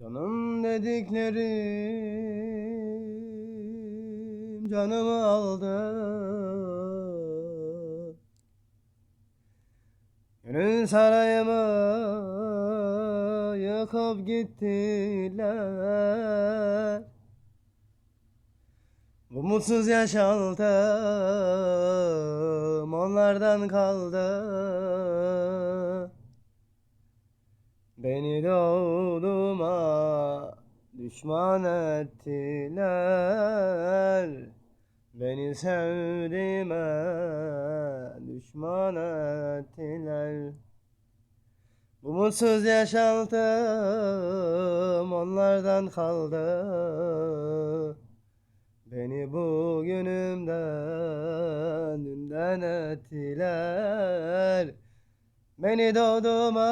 Canım dediklerim canımı aldı. Gönül sarayımı yıkıp gittiler. Bu mutsuz onlardan kaldı. Beni doğduğuma düşman ettiler. Beni sevdiğime düşman ettiler. Bu mutsuz yaşantım onlardan kaldı. Beni bugünümden dünden ettiler. Beni doğduğuma